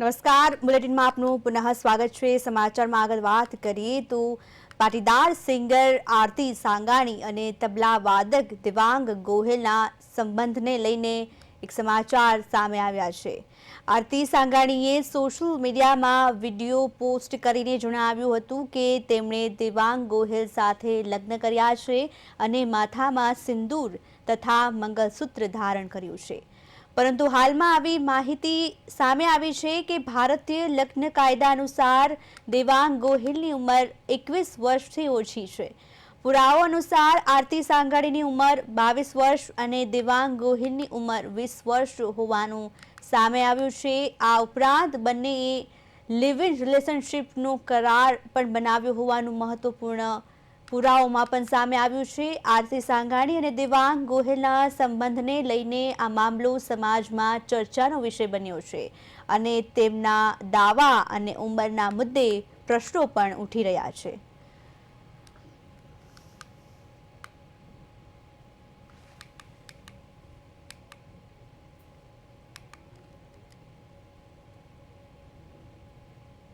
નમસ્કાર, બુલેટિનમાં આપનું પુનઃ સ્વાગત છે. સમાચારમાં આગળ વાત કરીએ તો પાટીદાર સિંગર આરતી સાંગાણી અને તબલા વાદક દિવાંગ ગોહિલના સંબંધને લઈને એક સમાચાર સામે આવ્યા છે. આરતી સાંગાણીએ સોશિયલ મીડિયામાં વીડિયો પોસ્ટ કરીને જણાવ્યું હતું કે તેમણે દિવાંગ ગોહિલ સાથે લગ્ન કર્યા છે અને માથામાં સિંદૂર તથા મંગલસૂત્ર ધારણ કર્યું છે. પરંતુ હાલમાં આવી માહિતી સામે આવી છે કે ભારતીય લગ્ન કાયદા અનુસાર દેવાંગ ગોહિલની ઉંમર એકવીસ વર્ષથી ઓછી છે. પુરાવો અનુસાર આરતી સાંગાણીની ઉંમર બાવીસ વર્ષ અને દેવાંગ ગોહિલની ઉંમર વીસ વર્ષ હોવાનું સામે આવ્યું છે. આ ઉપરાંત બંનેએ લિવ ઇન રિલેશનશીપનો કરાર પણ બનાવ્યો હોવાનું મહત્વપૂર્ણ પુરાવોમાં પણ સામે આવ્યું છે. આરતી સાંગાણી અને દેવાંગ ગોહિલના સંબંધને લઈને આ મામલો સમાજમાં ચર્ચાનો વિષય બન્યો છે અને તેમના દાવા અને ઉંમરના મુદ્દે પ્રશ્નો પણ ઉઠી રહ્યા છે.